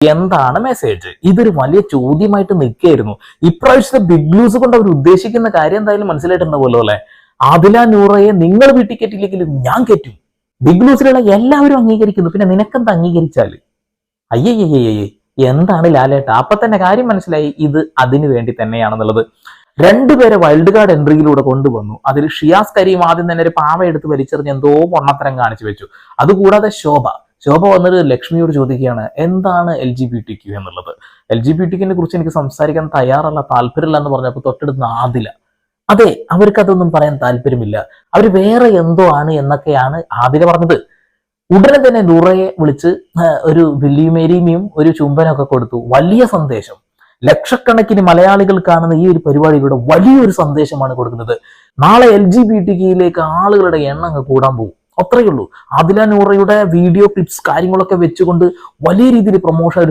എന്താണ് മെസ്സേജ് ഇതൊരു വലിയ ചോദ്യമായിട്ട് നിൽക്കുകയായിരുന്നു. ഇപ്രാവശ്യത്തെ ബിഗ് ന്യൂസ് കൊണ്ട് അവർ ഉദ്ദേശിക്കുന്ന കാര്യം എന്തായാലും മനസ്സിലായിട്ടുണ്ടാവുമല്ലോ അല്ലെ? ആദില നൂറയെ നിങ്ങൾ വീട്ടിൽ കെട്ടില്ലെങ്കിലും ഞാൻ കെറ്റും ബിഗ് ന്യൂസിലുള്ള എല്ലാവരും അംഗീകരിക്കുന്നു. പിന്നെ നിനക്കെന്താ അംഗീകരിച്ചാൽ? അയ്യയ്യയ്യേ എന്താണ് ലാലേട്ട? അപ്പൊ തന്നെ കാര്യം മനസ്സിലായി. ഇത് അതിനു വേണ്ടി തന്നെയാണെന്നുള്ളത്. രണ്ടുപേരെ വൈൽഡ് കാർഡ് എൻട്രിയിലൂടെ കൊണ്ടുവന്നു. അതിൽ ഷിയാസ് കരീം ആദ്യം തന്നെ ഒരു പാവ എടുത്ത് വലിച്ചെറിഞ്ഞ് എന്തോ പൊണ്ണത്തരം കാണിച്ചു വെച്ചു. അതുകൂടാതെ ശോഭ. ശോഭ വന്നിട്ട് ലക്ഷ്മിയോട് ചോദിക്കുകയാണ് എന്താണ് L G B T Q എന്നുള്ളത്? എൽ ജി ബി ടിക്കിനെ കുറിച്ച് എനിക്ക് സംസാരിക്കാൻ തയ്യാറല്ല താല്പര്യമില്ല എന്ന് പറഞ്ഞപ്പോൾ തൊട്ടടുത്ത് ആദില. അതെ അവർക്ക് അതൊന്നും പറയാൻ താല്പര്യമില്ല. അവർ വേറെ എന്തോ ആണ് എന്നൊക്കെയാണ് ആദില പറഞ്ഞത്. ഉടനെ തന്നെ നൂറയെ വിളിച്ച് ഒരു വില്ലിമേരിയും ഒരു ചുംബനമൊക്കെ കൊടുത്തു. വലിയ സന്ദേശം. ലക്ഷക്കണക്കിന് മലയാളികൾ കാണുന്ന ഈ ഒരു പരിപാടിയിലൂടെ വലിയൊരു സന്ദേശമാണ് കൊടുക്കുന്നത്. നാളെ എൽ ജി ബി ടി കിയിലേക്ക് ആളുകളുടെ എണ്ണം കൂടാൻ പോകും. അത്രയേ ഉള്ളൂ. ആദില നൂറയുടെ വീഡിയോ ക്ലിപ്സ് കാര്യങ്ങളൊക്കെ വെച്ചുകൊണ്ട് വലിയ രീതിയിൽ പ്രൊമോഷൻ